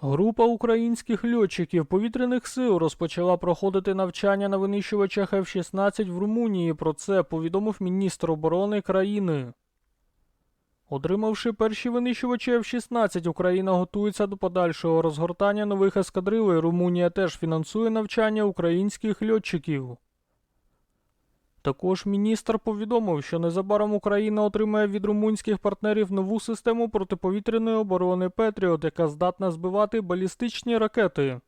Група українських льотчиків повітряних сил розпочала проходити навчання на винищувачах F-16 в Румунії. Про це повідомив міністр оборони країни. Отримавши перші винищувачі F-16, Україна готується до подальшого розгортання нових ескадрилей. Румунія теж фінансує навчання українських льотчиків. Також міністр повідомив, що незабаром Україна отримає від румунських партнерів нову систему протиповітряної оборони Петріот, яка здатна збивати балістичні ракети.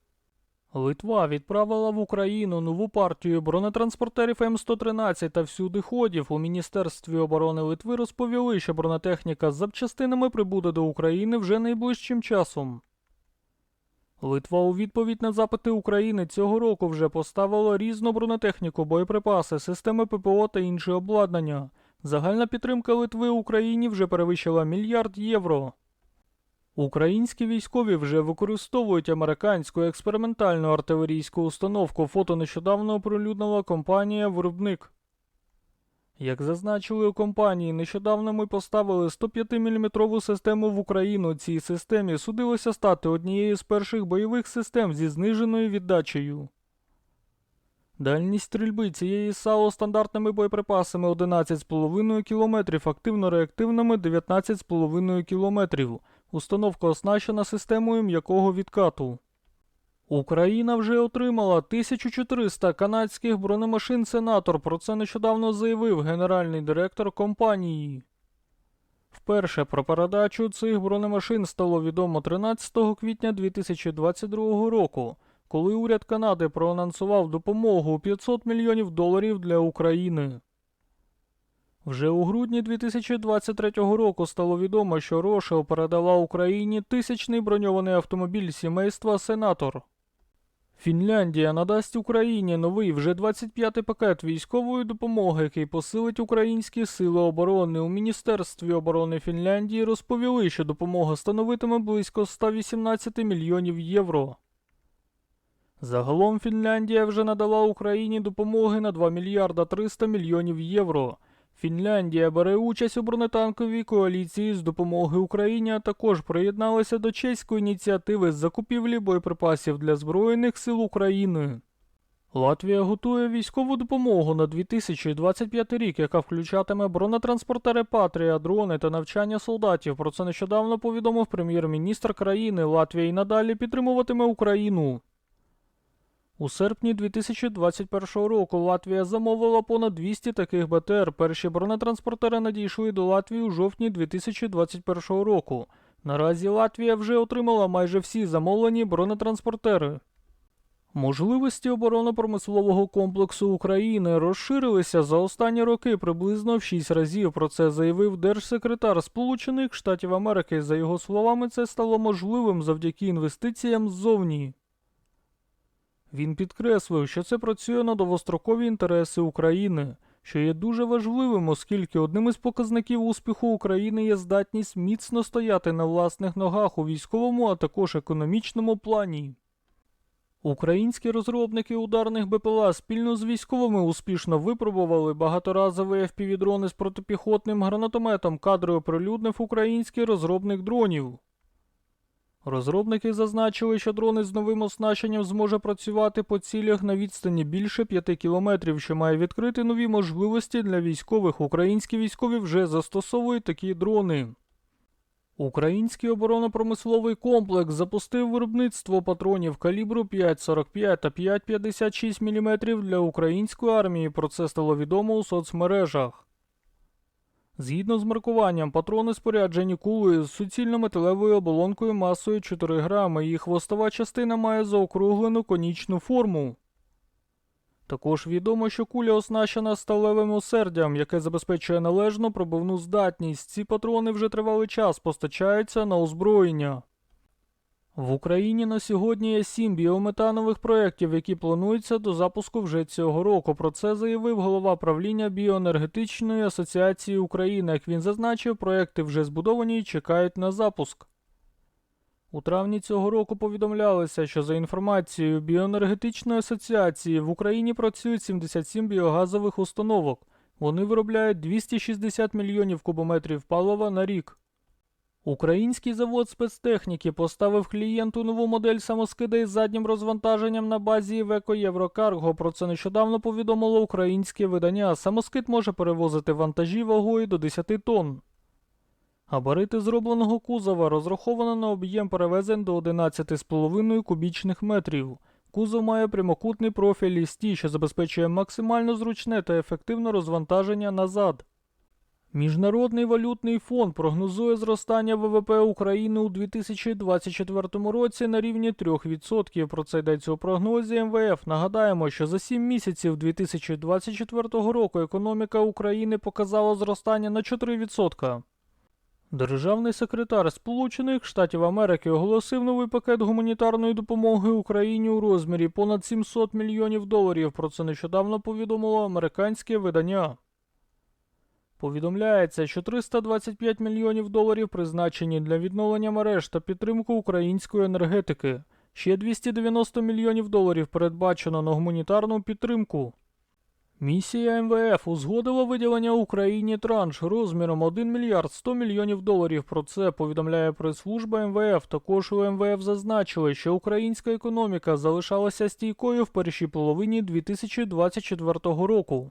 Литва відправила в Україну нову партію бронетранспортерів М113 та всюдиходів. У Міністерстві оборони Литви розповіли, що бронетехніка з запчастинами прибуде до України вже найближчим часом. Литва у відповідь на запити України цього року вже поставила різну бронетехніку, боєприпаси, системи ППО та інше обладнання. Загальна підтримка Литви Україні вже перевищила мільярд євро. Українські військові вже використовують американську експериментальну артилерійську установку. Фото нещодавно оприлюднила компанія Виробник. Як зазначили у компанії, нещодавно ми поставили 105-мм систему в Україну. Цій системі судилося стати однією з перших бойових систем зі зниженою віддачею. Дальність стрільби цієї САУ стандартними боєприпасами 11,5 км, активно-реактивними 19,5 км. Установка оснащена системою м'якого відкату. Україна вже отримала 1400 канадських бронемашин Сенатор. Про це нещодавно заявив генеральний директор компанії. Вперше про передачу цих бронемашин стало відомо 13 квітня 2022 року, коли уряд Канади проанонсував допомогу у 500 мільйонів доларів для України. Вже у грудні 2023 року стало відомо, що Рошел передала Україні тисячний броньований автомобіль сімейства Сенатор. Фінляндія надасть Україні новий вже 25-й пакет військової допомоги, який посилить українські сили оборони. У Міністерстві оборони Фінляндії розповіли, що допомога становитиме близько 118 мільйонів євро. Загалом Фінляндія вже надала Україні допомоги на 2 мільярда 300 мільйонів євро. Фінляндія бере участь у бронетанковій коаліції з допомоги Україні, а також приєдналася до чеської ініціативи з закупівлі боєприпасів для Збройних сил України. Латвія готує військову допомогу на 2025 рік, яка включатиме бронетранспортери Патрія, дрони та навчання солдатів. Про це нещодавно повідомив прем'єр-міністр країни. Латвія і надалі підтримуватиме Україну. У серпні 2021 року Латвія замовила понад 200 таких БТР. Перші бронетранспортери надійшли до Латвії у жовтні 2021 року. Наразі Латвія вже отримала майже всі замовлені бронетранспортери. Можливості оборонно-промислового комплексу України розширилися за останні роки приблизно в 6 разів. Про це заявив держсекретар Сполучених Штатів Америки. За його словами, це стало можливим завдяки інвестиціям ззовні. Він підкреслив, що це працює на довгострокові інтереси України, що є дуже важливим, оскільки одним із показників успіху України є здатність міцно стояти на власних ногах у військовому, а також економічному плані. Українські розробники ударних БПЛА спільно з військовими успішно випробували багаторазовий FPV-дрони з протипіхотним гранатометом. Кадри оприлюднив український розробник дронів. Розробники зазначили, що дрони з новим оснащенням зможе працювати по цілях на відстані більше 5 кілометрів, що має відкрити нові можливості для військових. Українські військові вже застосовують такі дрони. Український оборонно-промисловий комплекс запустив виробництво патронів калібру 5,45 та 5,56 мм для української армії. Про це стало відомо у соцмережах. Згідно з маркуванням, патрони споряджені кулею з суцільно-металевою оболонкою масою 4 грами. Їх хвостова частина має заокруглену конічну форму. Також відомо, що куля оснащена сталевим осердям, яке забезпечує належну пробивну здатність. Ці патрони вже тривалий час постачаються на озброєння. В Україні на сьогодні є сім біометанових проєктів, які плануються до запуску вже цього року. Про це заявив голова правління Біоенергетичної асоціації України. Як він зазначив, проєкти вже збудовані і чекають на запуск. У травні цього року повідомлялося, що за інформацією Біоенергетичної асоціації в Україні працюють 77 біогазових установок. Вони виробляють 260 мільйонів кубометрів палива на рік. Український завод спецтехніки поставив клієнту нову модель самоскида із заднім розвантаженням на базі Івеко Єврокарго. Про це нещодавно повідомило українське видання. Самоскид може перевозити вантажі вагою до 10 тонн. Габарити зробленого кузова розраховано на об'єм перевезень до 11,5 кубічних метрів. Кузов має прямокутний профіль лісті, що забезпечує максимально зручне та ефективне розвантаження назад. Міжнародний валютний фонд прогнозує зростання ВВП України у 2024 році на рівні 3%. Про це йдеться у прогнозі МВФ. Нагадаємо, що за 7 місяців 2024 року економіка України показала зростання на 4%. Державний секретар Сполучених Штатів Америки оголосив новий пакет гуманітарної допомоги Україні у розмірі понад 700 мільйонів доларів. Про це нещодавно повідомило американське видання. Повідомляється, що 325 мільйонів доларів призначені для відновлення мереж та підтримку української енергетики. Ще 290 мільйонів доларів передбачено на гуманітарну підтримку. Місія МВФ узгодила виділення Україні транш розміром 1 мільярд 100 мільйонів доларів. Про це повідомляє прес-служба МВФ. Також у МВФ зазначили, що українська економіка залишалася стійкою в першій половині 2024 року.